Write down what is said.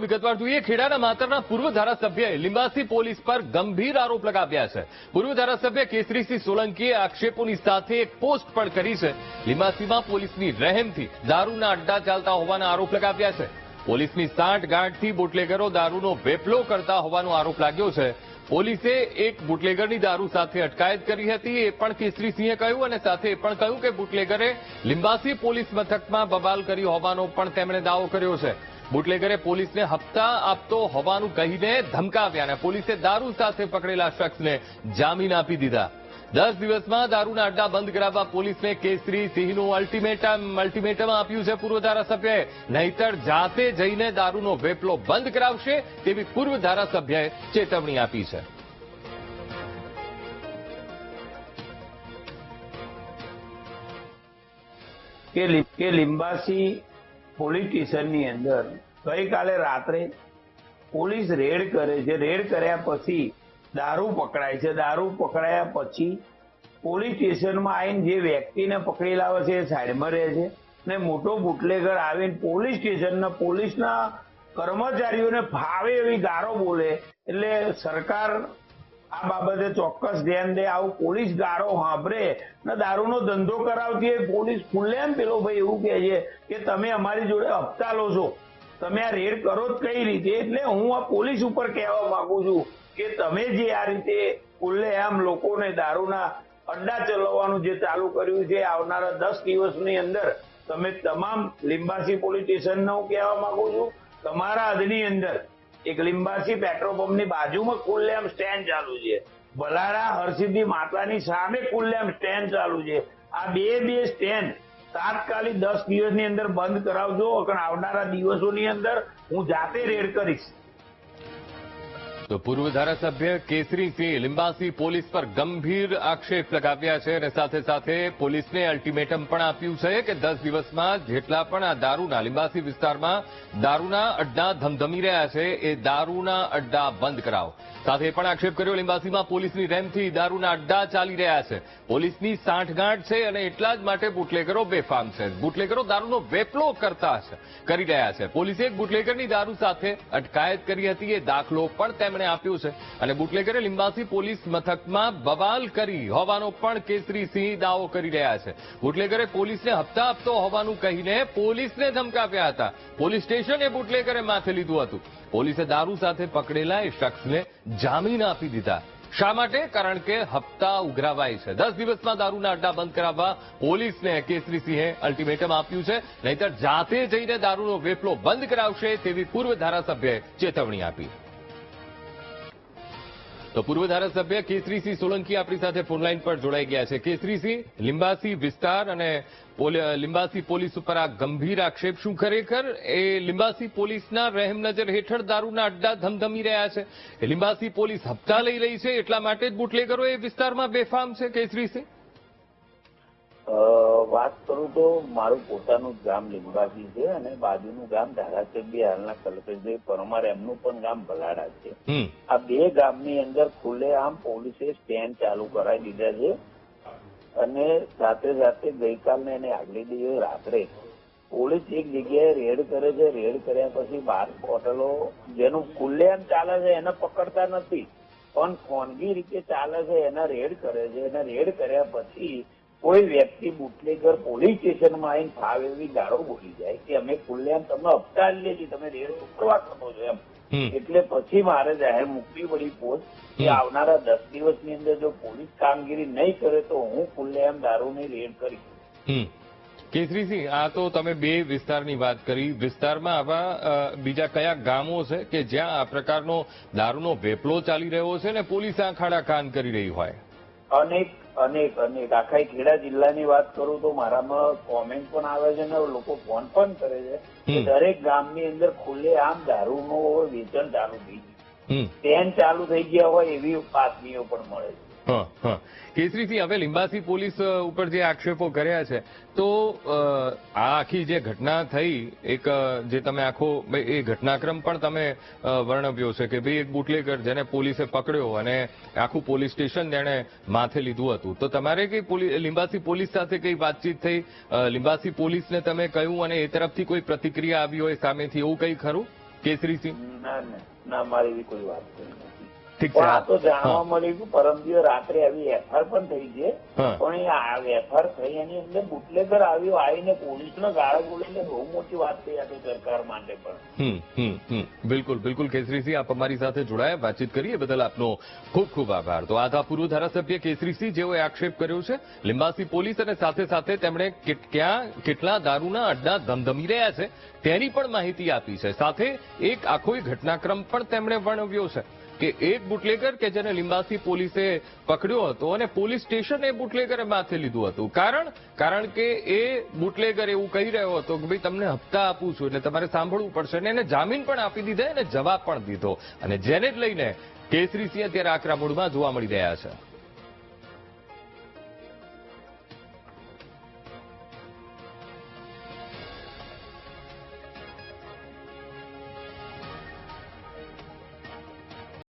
વિગતવાર જોઈએ, ખેડાના માતરના પૂર્વ ધારાસભ્યએ લિંબાસી પોલીસ પર ગંભીર આરોપ લગાવ્યા છે. પૂર્વ ધારાસભ્ય કેસરીસિંહ સોલંકીએ આક્ષેપોની સાથે એક પોસ્ટ પણ કરી છે. લિંબાસીમાં પોલીસની રહેમથી દારૂના અડ્ડા ચાલતા હોવાના આરોપ લગાવ્યા છે. પોલીસની સાઠ ગાંઠથી બુટલેગરો દારૂનો વેપલો કરતા હોવાનો આરોપ લાગ્યો છે. પોલીસે એક બુટલેગરની દારૂ સાથે અટકાયત કરી હતી, એ પણ કેસરીસિંહે કહ્યું અને સાથે એ પણ કહ્યું કે બુટલેગરે લિંબાસી પોલીસ મથકમાં બબાલ કરી હોવાનો પણ તેમણે દાવો કર્યો છે. બુટલેગરે પોલીસને હપ્તા આપતો હોવાનું કહીને ધમકાવ્યા અને પોલીસે દારૂ સાથે પકડેલા શખ્સને જામીન આપી દીધા. દસ દિવસમાં દારૂના અડ્ડા બંધ કરાવવા પોલીસને કેસરી, સિંહનું અલ્ટિમેટમ અલ્ટિમેટમ આપ્યું છે પૂર્વ ધારાસભ્યએ. નહીતર જાતે જઈને દારૂનો વેપલો બંધ કરાવશે તેવી પૂર્વ ધારાસભ્યએ ચેતવણી આપી છે. કે લિંબાસી પોલીસ સ્ટેશનની અંદર ગઈકાલે રાત્રે પોલીસ રેડ કરે છે. રેડ કર્યા પછી દારૂ પકડાય છે. દારૂ પકડાયા પછી પોલીસ સ્ટેશનમાં આવીને જે વ્યક્તિને પકડી લાવે છે એ સાઈડમાં રહે છે ને મોટો બુટલેગર આવીને પોલીસ સ્ટેશનના પોલીસના કર્મચારીઓને ફાવે એવી ગારો બોલે એટલે સરકાર આ બાબતે ચોક્કસ ધ્યાન દે, આવું પોલીસ ગાળો સાંભળે ને દારૂનો ધંધો કરાવતી હોય પોલીસ ખુલ્લેમ પેલો ભાઈ એવું કહે છે કે તમે અમારી જોડે હપ્તા લો છો. તમે આ રેડ કરો જ કઈ રીતે? એટલે હું આ પોલીસ ઉપર કહેવા માંગુ છું કે તમે જે આ રીતે ખુલ્લેઆમ લોકોને દારૂના અડ્ડા ચલાવવાનું જે ચાલુ કર્યું છે આવનારા દસ દિવસની અંદર, તમે તમામ લીંબાસી પોલીસ સ્ટેશનને હું કહેવા માંગુ છું, તમારા હદની અંદર એક લીંબાસી પેટ્રોલ પંપની બાજુમાં કુલ્લેમ સ્ટેન્ડ ચાલુ છે. ભલારા હરસિદ્ધિ માતાની સામે કુલ્લેમ સ્ટેન્ડ ચાલુ છે. આ બે બે સ્ટેન્ડ તાત્કાલિક દસ દિવસની અંદર બંધ કરાવજો આવનારા દિવસોની અંદર હું જાતે રેડ કરીશ. તો પૂર્વ ધારાસભ્ય કેસરીસિંહ લિંબાસી પોલીસ પર ગંભીર આક્ષેપ લગાવ્યા છે અને સાથે સાથે પોલીસને અલ્ટિમેટમ પણ આપ્યું છે કે દસ દિવસમાં જેટલા પણ આ દારૂના લિંબાસી વિસ્તારમાં દારૂના અડ્ડા ધમધમી રહ્યા છે, એ દારૂના અડ્ડા બંધ કરાવો. સાથે પણ આક્ષેપ કર્યો, લિંબાસીમાં પોલીસની રેમથી દારૂના અડ્ડા ચાલી રહ્યા છે. પોલીસની સાંઠગાંઠ છે અને એટલા જ માટે બુટલેગરો બેફામ છે. બુટલેગરો દારૂનો વેપલો કરતા કરી રહ્યા છે. પોલીસે એક બુટલેગરની દારૂ સાથે અટકાયત કરી હતી, એ દાખલો પણ તેમણે આપ્યો છે. અને બુટલેગરે લીંબાથી પોલીસ મથકમાં બવાલ કરી હોવાનો પણ કેસરીસિંહ દાવો કરી રહ્યા છે. બુટલેગરે પોલીસને હપ્તા આપતો હોવાનું કહીને પોલીસને ધમકાવ્યા હતા. પોલીસ સ્ટેશને બુટલેગરે માથે લીધું હતું. પોલીસે દારૂ સાથે પકડેલા એ શખ્સને જામીન આપી દીધા. શા માટે? કારણ કે હપ્તા ઉઘરાવાય છે. દસ દિવસમાં દારૂના અડ્ડા બંધ કરાવવા પોલીસને કેસરીસિંહે અલ્ટિમેટમ આપ્યું છે. નહીતર જાતે જઈને દારૂનો વેપલો બંધ કરાવશે તેવી પૂર્વ ધારાસભ્યએ ચેતવણી આપી. તો પૂર્વ ધારાસભ્ય કેસરીસિંહ સોલંકી આપણી સાથે ફોનલાઈન પર જોડાઈ ગયા છે. કેસરીસિંહ, લીંબાસી વિસ્તાર અને લિંબાસી પોલીસ ઉપર આ ગંભીર આક્ષેપ શું ખરેખર? એ લિંબાસી પોલીસના રહેમ નજર હેઠળ દારૂના અડ્ડા ધમધમી રહ્યા છે. લિંબાસી પોલીસ હપ્તા લઈ રહી છે, એટલા માટે જ બુટલેગરો એ વિસ્તારમાં બેફામ છે, કેસરીસિંહ? વાત કરું તો મારું પોતાનું ગામ લીંબાજી છે અને બાજુનું ગામ ધારાસભ્ય હાલના કલ્પેશભાઈ પરમાર એમનું પણ ગામ ભલાડા છે. આ બે ગામની અંદર ખુલ્લેઆમ પોલીસે સ્ટેન્ડ ચાલુ કરાવી દીધા છે અને સાથે સાથે ગઈકાલને એને આગલી દિવસે રાત્રે પોલીસ એક જગ્યાએ રેડ કરે છે. રેડ કર્યા પછી બાર બોટલો જેનું ખુલ્લેઆમ ચાલે છે એને પકડતા નથી. પણ ખોનગી રીતે ચાલે છે એના રેડ કરે છે. એના રેડ કર્યા પછી કોઈ વ્યક્તિ બુટલેગર પોલીસ સ્ટેશનમાં આવીને ફાવે એવી ગાળો બોલી જાય કે અમે ખુલ્લેઆમ તમને હપ્તા છીએ તમે રેડ કરવા કરો છો એમ. એટલે પછી મારે જાહેર મૂકવી પડી પોસ્ટ કે આવનારા દસ દિવસની અંદર જો પોલીસ કામગીરી નહીં કરે તો હું ખુલ્લેઆમ દારૂની રેડ કરીશ. હમ. કેસરીસિંહ આ તો તમે બે વિસ્તારની વાત કરી. વિસ્તારમાં આવા બીજા કયા ગામો છે કે જ્યાં આ પ્રકારનો દારૂનો વેપલો ચાલી રહ્યો છે ને પોલીસ આ ખાડા કાન કરી રહી હોય? અનેક અનેક અનેક. આખા ખેડા જિલ્લાની વાત કરું તો મારામાં કોમેન્ટ પણ આવે છે ને લોકો ફોન પણ કરે છે. દરેક ગામની અંદર ખુલ્લે આમ દારૂનું વેચાણ ચાલુ થઈ ગયું ચાલુ થઈ ગયા હોય એવી બાતમીઓ પણ મળે છે. કેસરીસિંહ હવે લીંબાસી પોલીસ ઉપર જે આક્ષેપો કર્યા છે તો આ આખી જે ઘટના થઈ એક જે તમે આખો એ ઘટનાક્રમ પણ તમે વર્ણવ્યો છે કે ભાઈ એક બુટલેગર જેને પોલીસે પકડ્યો અને આખું પોલીસ સ્ટેશન તેણે માથે લીધું હતું. તો તમારે કઈ લીંબાસી પોલીસ સાથે કઈ વાતચીત થઈ? લીંબાસી પોલીસને તમે કહ્યું અને એ તરફથી કોઈ પ્રતિક્રિયા આવી હોય સામેથી એવું કંઈ ખરું? કેસરીસિંહ ના ના મારી કોઈ વાત નથી ઠીક છે. આ તો જાણવા મળ્યું કે પરમ દિવસે રાત્રે આવી એફઆર પણ થઈ છે. પણ એફઆર થઈ એની અંદર બુટલેકર આવ્યો આવીને પોલીસનો ગાળો બોલીને બહુ મોટી વાત થઈ આ તો સરકાર માટે પણ. બિલકુલ બિલકુલ કેસરીસિંહ આપ અમારી સાથે જોડાયા. વાતચીત કરીએ. બદલ આપનો ખૂબ ખૂબ આભાર. તો આ પૂર્વ ધારાસભ્ય કેસરીસિંહ જેઓએ આક્ષેપ કર્યો છે લિંબાસી પોલીસ અને સાથે સાથે તેમણે ક્યાં કેટલા દારૂના અડ્ડા ધમધમી રહ્યા છે તેની પણ માહિતી આપી છે. સાથે એક આખો ઘટનાક્રમ પણ તેમણે વર્ણવ્યો છે. કે એક બુટલેગર કે જેને લિંબાસી પોલીસે પકડ્યો હતો અને પોલીસ સ્ટેશન બુટલેગરે માથે લીધું હતું. કારણ કારણ કે એ બુટલેગર એવું કહી રહ્યો હતો કે ભાઈ, તમને હપ્તા આપું છું, એટલે તમારે સાંભળવું પડશે. અને એને જામીન પણ આપી દીધા અને જવાબ પણ દીધો. અને જેને જ લઈને કેસરીસિંહ અત્યારે આકરા મૂળમાં જોવા મળી રહ્યા છે.